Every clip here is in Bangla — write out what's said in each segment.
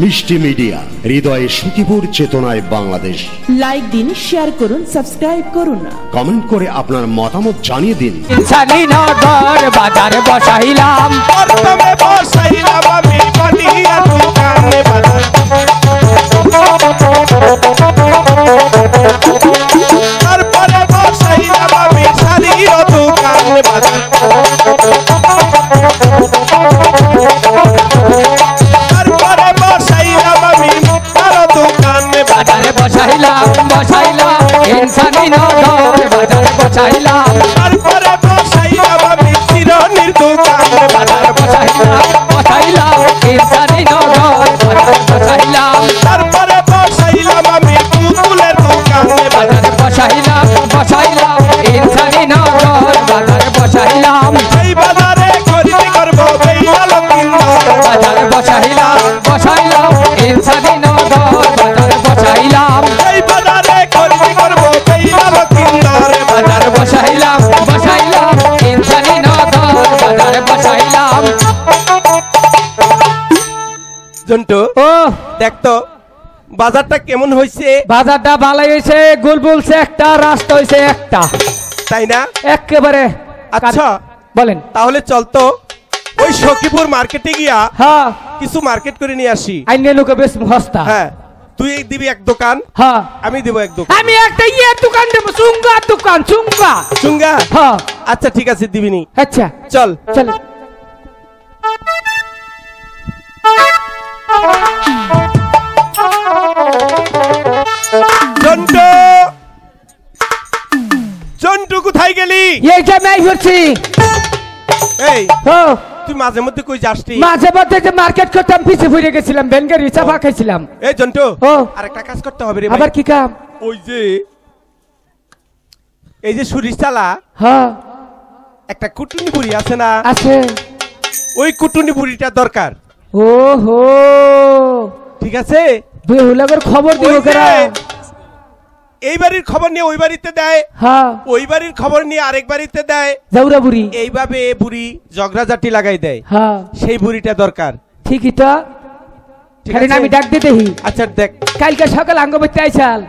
মিষ্টি মিডিয়া হৃদয়ে সুখীপুর চেতনায় বাংলাদেশ। লাইক দিন শেয়ার করুন সাবস্ক্রাইব করুন কমেন্ট করে আপনার মতামত জানিয়ে দিন। বাজারে বসাইলাম। বসাইলাম আমি বানিয়া দোকানে বাজার। তারপরে বসাইলাম আমি শাড়ির দোকানে বাজার। বসাইলাম। এই বাজারে খরিদ করব বেইলাল বাজারে বসাইলাম বসাইলাম ইনসানি নগর বাজারে বসাইলাম। এই বাজারে খরিদ করব বেইলাল বাজারে বসাইলাম বসাইলাম ইনসানি নগর বাজারে বসাইলাম। জন্টু ও। দেখতো বাজারটা কেমন হয়েছে বাজারটা ভালো হয়েছে গুলবুলছে একটা রাস্তা হয়েছে একটা। তাই না? একেবারে আচ্ছা। বলেন। তাহলে চলতো ওই সখীপুর মার্কেটে গিয়া হ্যাঁ। কিছু মার্কেট করে নিয়ে আসি। আইনে লোকে বেশ হস্তা হ্যাঁ। তুই দিবি এক দোকান। হ্যাঁ। আমি দিব এক দোকান। আমি একটা ইয়ে দোকান দেবো চুঙ্গা দোকান চুঙ্গা। চুঙ্গা? হ্যাঁ। আচ্ছা ঠিক আছে দিবিনি। আচ্ছা। চল। চলো। কোথায় এই যে আমি করছি এই ও। তুই মাঝে মধ্যে কই মাঝে মধ্যে যে মার্কেট করতাম পিছে ফুরে গেছিলাম বেঙ্গারি চাপা খাইছিলাম এই জন্টু ও। আর কাজ করতে হবে রে আবার কি কাম? ওই যে এই যে সুরিশ চালা হ্যাঁ একটা কুটুনি বুড়ি আছে না? আছে। ওই কুটুনি বুড়িটা দরকার। ও হো ঠিক আছে? বেহুলাগর খবর দিব কেরা? এই বাড়ির খবর নিয়ে ওই বাড়িতে দেয় হ্যাঁ ওই বাড়ির খবর নিয়ে আরেক বাড়িতে দেয় জাউরা বুড়ি এইভাবে বুড়ি জগরাজাটি লাগাই দেয় হ্যাঁ সেই বুড়িটা দরকার ঠিকই তো খালি আমি ডাক দিয়ে দেখি আচ্ছা দেখ কালকে সকাল আঙ্গ বইতে আইসাল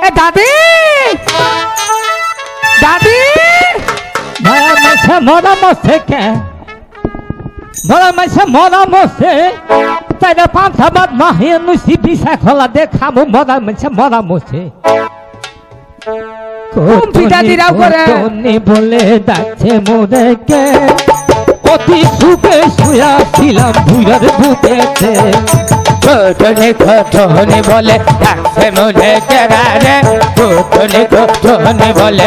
এ দাদি দাদি মরা মাছে মরা মছে কে মরা মাছে মরা মছে তাইলে পাঁচা বাদ মাহে নুসি পিসা খোলা মরা মাছে মরা মছে পিঠা দিরাও বলে ডাকছে মোরে কে অতি সুখে শুয়া ভুয়ার বুকেতে। কোটনি কোটনি বলে ডাকছে মোরে কে রে কোটনি কোটনি বলে?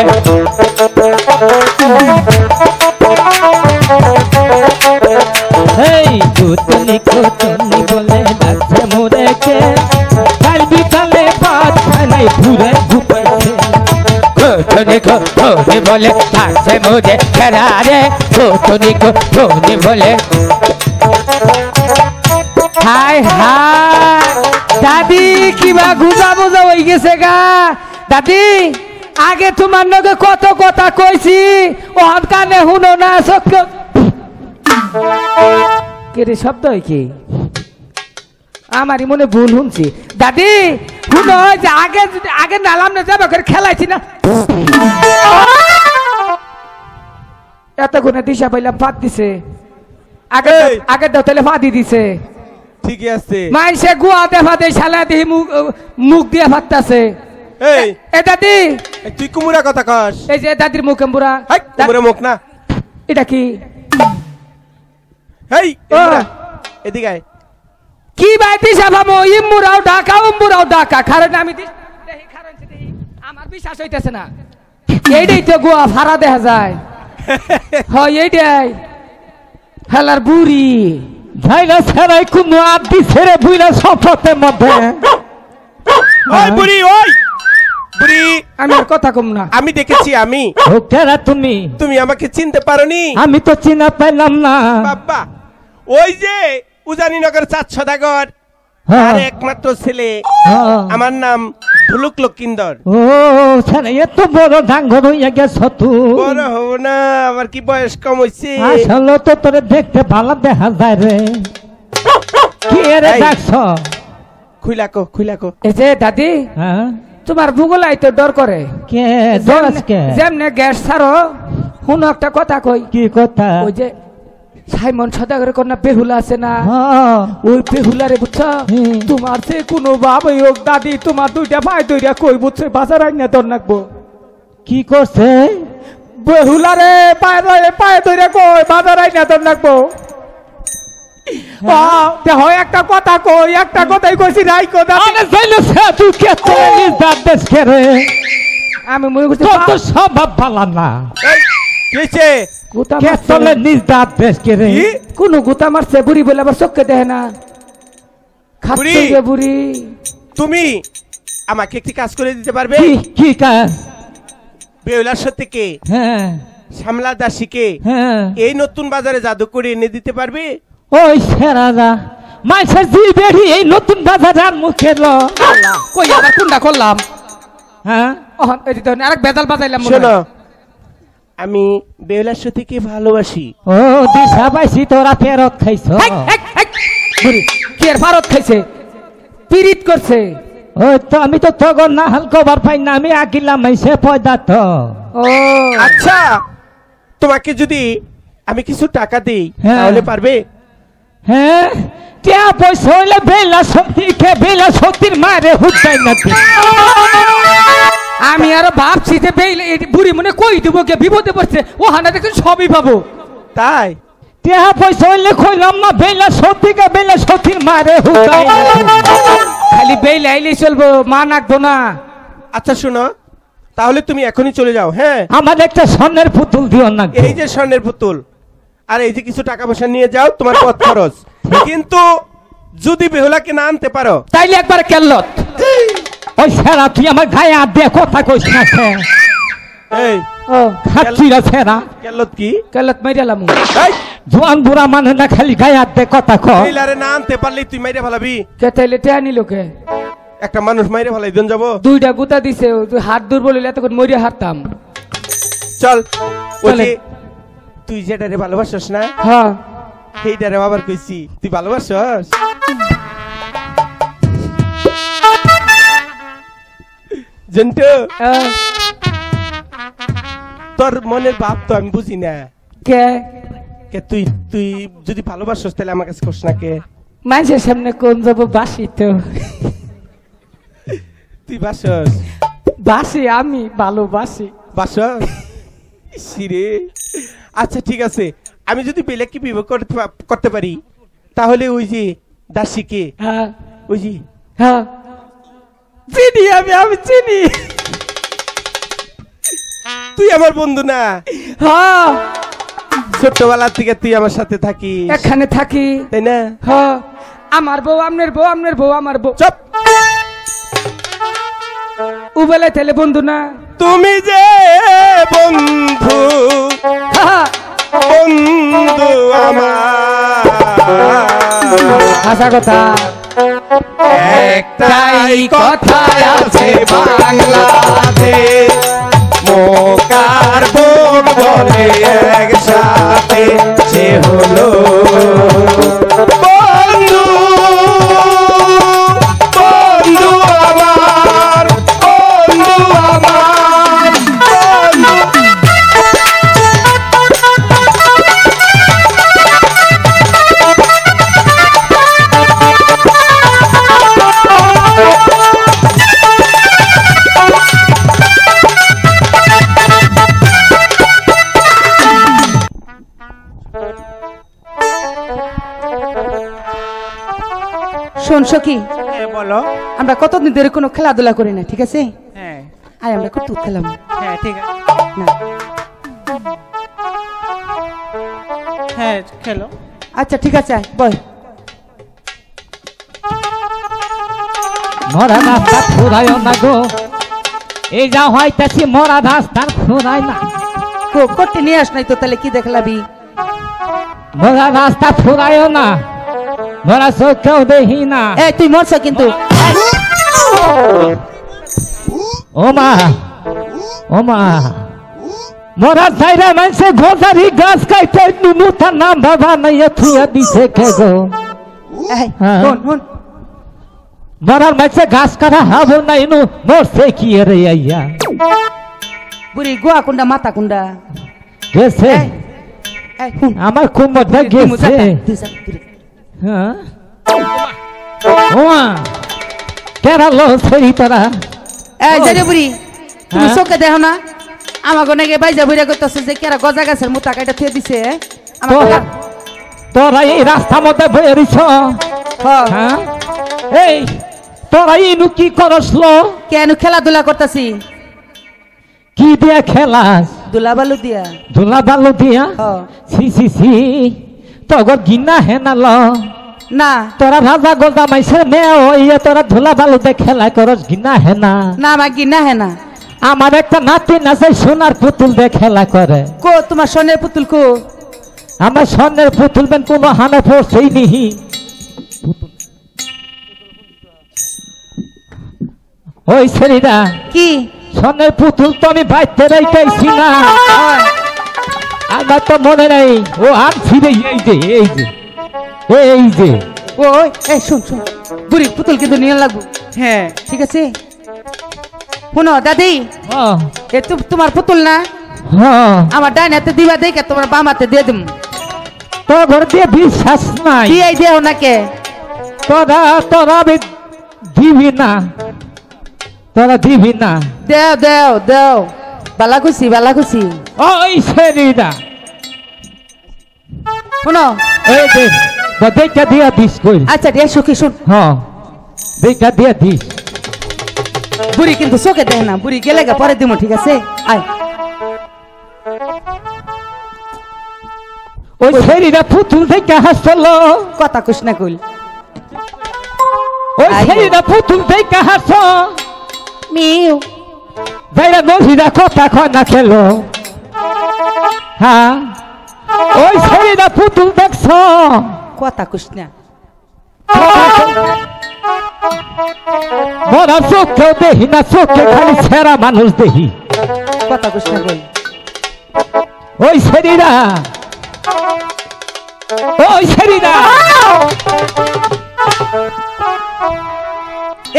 কুতনি বলে ডাকছে মোরে খেরা রে কুতনি কুতনি বলে। হাই হাই, দাদি কিবা গুজা বুজা হয়ে গেছে গা। দাদি, আগে তোমার নগে কত কথা কইছি ও কানে শুনো না চক্ষ কেরে শব্দ হয় কি? আমারই মনে ভুল শুনছি। দাদি শুনো যে আগে আগে নালাম না যাবে করে খেলাইছি না। এত গুণে দিশা পাইলাম ফাঁদ দিছে। আগে আগে দাও তাহলে ফাঁদি দিছে। ঠিকই আছে। মাইসে গুয়া দেখা দে শালা দেহি মুখ মুখ দিয়ে ফাটতাছে এই! এ দাদি! তুই কুমুরা কথা কস। এই যে দাদির মুখ হাই কুমুরা মুখ না। এটা কি? ও। এদিকে আয়। কি বাইতি সাবামো ইম্বুরাও ডাকা উম্বুরাও ডাকা। কারণ আমি আমার বিশ্বাস হইতেছে না। এইটাই তো গোয়া ভাড়া দেখা যায়। হয় এইটাই। হেলার বুড়ি। ঝাইলা ছেড়াই কোনো আদি ছেড়ে বুইলা সফতের মধ্যে। ওই বুড়ি ওই! বুড়ি! আমি আর কথা কম না। আমি দেখেছি আমি। ও কেরা তুমি। তুমি আমাকে চিনতে পারোনি। আমি তো চিনা পাইলাম না। বাবা ওই যে উজানিনগর চাঁদ সদাগর হ্যাঁ। আর একমাত্র ছেলে। হ্যাঁ। আমার নাম ধুলুক লক্ষিন্দর। ও ছেড়ে এত বড় ডাঙ্গর হইয়া গেছ তু। বড় হব না আমার কি বয়স কম হয়েছে আসলে তো তোরে দেখতে ভালো দেখা যায় রে। কি এরে এই। ডাকছ? খুইলা কো খুইলা কো। এই যে দাদি হ্যাঁ। তোমার ভূগোল আইতো ডর করে। কে? দরস কে যেমনে গ্যাস ছাড়ো শুনো একটা কথা কই। কি কথা? ওই যে সাইমন সদাগরের কন্যা বেহুলা আছে না? ওই বেহুলারে বুঝছ? হুম। তোমার সে কোনো বাবাই হোক দাদি তোমার দুইটা ভাই দুইটা কই বুঝছে? বাজার আইনা তোর নাকবো। কি করছে? বেহুলারে পায়ে ধরে পায়ে ধরে কই? বাজার আইনা তোর নাকবো। হয় একটা কথা কই একটা কথাই কইছি জানো সে তুই কে তোরে দাঁত দেশ কে রে। আমি মনে করছি তোর স্বভাব ভালো না। গুতা নিজ দাঁত রে? কি কোন গুতা মারছে বুড়ি বলে আবার দেখে না। খাচ্ছে বুড়ি? বুড়ি। তুমি আমাকে একটি কাজ করে দিতে পারবে? কি কাজ? বেউলার হ্যাঁ। সামলা দাসীকে? হ্যাঁ। এই নতুন বাজারে জাদু করে এনে দিতে পারবে? ওই সেরাজা মাইসের জি বেড়ি এই নতুন বাজার মুখে ল। কই আবার কোনটা করলাম? হ্যাঁ? আরেক বেদাল বাজাইলাম শোনো। আমি বেউলার সত্যিকে ভালোবাসি ও দিশা পাইছি তোরা ফেরত খাইছ কি এর ভারত খাইছে পিরিত করছে ওই তো আমি তো তখন না হালকবার পাই না আমি আকিলাম মাইসে পয়দা তো ও আচ্ছা তোমাকে যদি আমি কিছু টাকা দিই হ্যাঁ। তাহলে পারবে হ্যাঁ টিয়া পয়সা হইলে বেলা শক্তি খে বেলা শক্তির মারে হুদাই না দি। আমি আরও ভাবছি যে বুড়ি মনে কই দিব কে বিপদে পড়ছে। ও হানা দেখুন সবই পাবো। তাই? টিয়া পয়সা হইলে কইলাম না বেলা শক্তি কে বেলা শক্তির মারে খালি বেইলে আইলেই চলবো মা নাকবো না। আচ্ছা শোনো তাহলে তুমি এখনই চলে যাও হ্যাঁ? আমার একটা স্বর্ণের পুতুল দিও না এই যে স্বর্ণের পুতুল আর এই যে কিছু টাকা পয়সা নিয়ে যাও তোমার পথ খরচ। কিন্তু যদি বেহুলাকে না আনতে পারো তাইলে একবার কেল্লত। ওই সেরা তুই আমার গায়ে হাত দিয়ে কথা কইস না সে। এই ও। খাচ্ছি না সেরা। কি? কেল্লত মাইরালাম এই, জোয়ান বুড়া মানে না খালি গায়ে দিয়ে কথা কয়। না আনতে পারলে তুই মাইরে ফেলাবি। কে তাইলে টেয়া নিল কে? একটা মানুষ মাইরে ফেলাই দিন যাব। দুইটা গুতা দিছে তুই হাত দুর্বল হইলে এতক্ষণ মরিয়া হারতাম চল তুই যেটারে ভালোবাসস না হ্যাঁ। সেইটারে আবার কইছি। তুই ভালোবাসস? জন্টু। তোর মনের ভাব তো আমি বুঝি না। কে? কে তুই তুই যদি ভালোবাসস তাহলে আমার কাছে কোস না কে। মানুষের সামনে কোন যাব বাসি তো। তুই বাসস? বাসি আমি ভালোবাসি। বাসস? সিরে আচ্ছা ঠিক আছে। আমি যদি বেলেগকে বিবাহ করতে করতে পারি তাহলে ওই যে দাসীকে হ্যাঁ। ওই যে হ্যাঁ। চিনি আমি আমি চিনি। তুই আমার বন্ধু না? হ্যাঁ। ছোট্টবেলার থেকে তুই আমার সাথে থাকিস। এখানে থাকি। তাই না? হ্যাঁ। আমার বউ আপনার বউ আপনার বউ আমার বউ। চপ। উবেলে তেলে বন্ধু না? তুমি যে বন্ধু হ্যাঁ, বন্ধু আমার। হাসা কথা। একটাই কথা আছে বাংলাতে শোন সখি বলো। আমরা কতদিন ধরে কোনো খেলাধুলা করি না ঠিক আছে? হ্যাঁ। আয় আমরা দুধ খেলাম। হ্যাঁ ঠিক আছে। না। হ্যাঁ খেলো। আচ্ছা ঠিক আছে বয় মরা রাস্তা ফুরায় না গো। এই যা হইতাছি মরা রাস্তার ফুরায় না। কো- করতে নিয়ে আস নাই তো তাহলে কি দেখলাবি? মরা রাস্তা ফুরায় না। মরা চোখেও দেখি না এই তুই মরছ কিন্তু ও মা ও মা মরা চাইরা মানুষে গোজারি গাছ কাইতে নুনু নাম বাবা নাই থুয়া দিছে কে গো মরার মাঝে ঘাস কাটা হাবো না ইনু মরছে কি রে আইয়া বুড়ি গোয়া কুন্ডা মাথা কুন্ডা গেছে আমার কুমরটা তুই গেছে। হ্যাঁ? ওমা কেরালো সেই তোরা? এই যে রে বুড়ি তুমি হ্যাঁ? চোখে দেখো না? আমাকে নাকি বাইজা বুড়া করতেছে যে কেরা গজা গাছের মোটা কাটা থুয়ে দিছে আমাকে তোরা তোরা এই রাস্তার মধ্যে বয়ে রইছ? হ্যাঁ। হ্যাঁ? এই তোরা ইনু কি কেন খেলাধুলা করতেছি? কি দিয়া খেলাস? দুলা বালু দিয়া। ধুলা বালু দিয়া। সি সি সি তগর গিনা হেনাল না। তোরা রাজা গোজা মাইছে নে ওইয়া তোরা ধুলা বালুতে খেলা করস গিনা হেনা না। না হ্যাঁ না। আমার একটা নাতি নাচে সোনার পুতুল দিয়ে খেলা করে কো তোমার সোনের পুতুল কো? আমার স্বর্ণের পুতুল বেন কোনো হানে পড়ছেই নিহি। ওই ছেলেরা কি? স্বর্ণের পুতুল তো আমি বাইতে রেখেছি না হয়। আমার তো মনে নাই। ও আর রে এই যে এই যে এই যে। ওই এই শুন শুন। বুড়ি পুতুল কিন্তু নিয়ে লাগবো। হ্যাঁ ঠিক আছে। শুনো দাদি। ও, এ তো তোমার পুতুল না? ও, আমার ডাইন হাতে দিবা দেখে তোমার বাম হাতে দিয়ে দিম। তো ঘর দিয়ে বিশ্বাস নাই। দিয়ে দেও না কে তোরা তোরা দিবি না। তোরা দিবি না। দেও দেও দেও। বালা খুশি বালা খুশি ওই ছেলেরা শুনো। এই বা দেখা দিয়া দিস কই। আচ্ছা রে সুখী শুন। হ্যাঁ দেখা দিয়া দিস। বুড়ি কিন্তু চোখে দেয় না। বুড়ি গেলে গা পরে দিমো ঠিক আছে। আয়। ওই ছেলেরা পুতুল থেকে হাসলো। কথা কুস না কইল। ওই। ছেলেরা পুতুল থেকে হাস মিউ। যাইরা নদীরা কথা কয় না খেলো। হ্যাঁ? ওই ছেলেরা পুতুল দেখছ? কথা না। মরা চোখেও দেখি না চোখে খালি ছেঁড়া মানুষ দেখি। কথা না কইল ওই ছেলেরা ওই ছেলেরা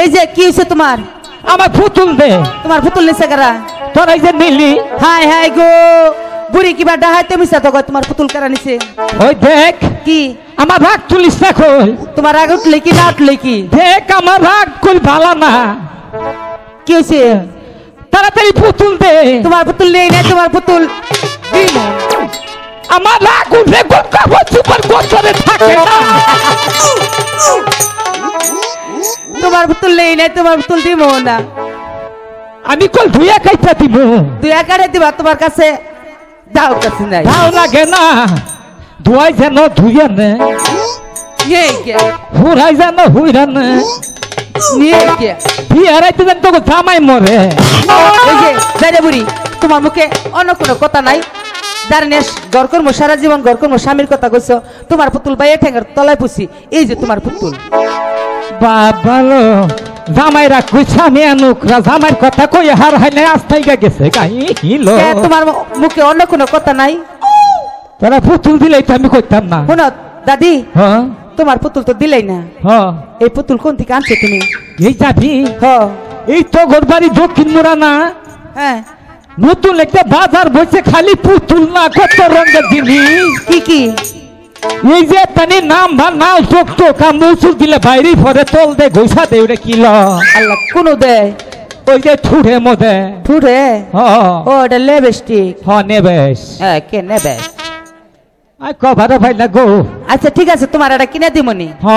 এই যে কি হয়েছে তোমার? আমার পুতুল দে। তোমার পুতুল নিছে কারা? তোরা এই যে নিলি। হাই হাই গো। বুড়ি কিবা ডাহাইতে মিছা তো তোমার পুতুল কারা নিছে? ওই দেখ। কি? আমার ভাগ তুলিস না কই। তোমার আগে উঠলে কি না উঠলে কি? দেখ আমার ভাগ কই ভালো না। কি হয়েছে তাড়াতাড়ি পুতুল দে। তোমার পুতুল নেই না তোমার পুতুল। আমার রাগ উঠলে গোল কাপড় সুপার গোচরে থাকে না। তোমার পুতুল নেই নাই তোমার পুতুল দিব না। আমি কল ধুইয়া খাইতে দিব তুই একারে দিবা? তোমার কাছে দাও কাছে নাই। ভাও লাগে না। ধুয়াই যেন ধুইয়া নে। হুরাই যেন হুইরা নে। নিয়ে কে বিয়ে হারাইতে যেন তোকে জামাই মরে। এই যে দাঁড়ে বুড়ি তোমার মুখে অন্য কোনো কথা নাই। দাঁড়ানে ঘর কর্ম সারা জীবন ঘর কর্ম স্বামীর কথা কইছো। তোমার পুতুল বাইয়ে ঠেঙ্গার তলায় পুষি এই যে তোমার পুতুল। বাবালো জামাইরা কইছা আমি আনুকরা জামাইর কথা কই হার হাইলে আস্তাইগা গেছে গাই হিলো। তোমার মুখে অন্য কোনো কথা নাই। তোরা পুতুল দিলেই তো আমি কইতাম না। শোনো দাদি হ্যাঁ। তোমার পুতুল তো দিলেই না। হ্যাঁ। এই পুতুল কোন থেকে আনছো তুমি? এই যাবি? হ এই তো ঘরবাড়ি দক্ষিণ মোড়া না হ্যাঁ। নতুন একটা বাজার বসে খালি পুতুল না কত রঙের জিনিস। কি কি? এই যে তানি নাম ভা নাও চোখ চোখ মুসুর দিলে বাইরে পরে তল দে ঘুষা দে ওরে কিল আল্লাহ কোনো দেয় ওই যে ছুড়ে মধ্যে হ। ও এটা লেবেস্টিক হ নেবেশ হ্যাঁ কে নেবে? আই কভারে ভাই না গো। আচ্ছা ঠিক আছে তোমার এটা কিনে দিমনি হ।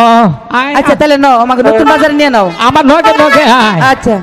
আচ্ছা তাহলে নাও আমাকে নতুন বাজারে নিয়ে নাও। আমার নগে নগে আচ্ছা।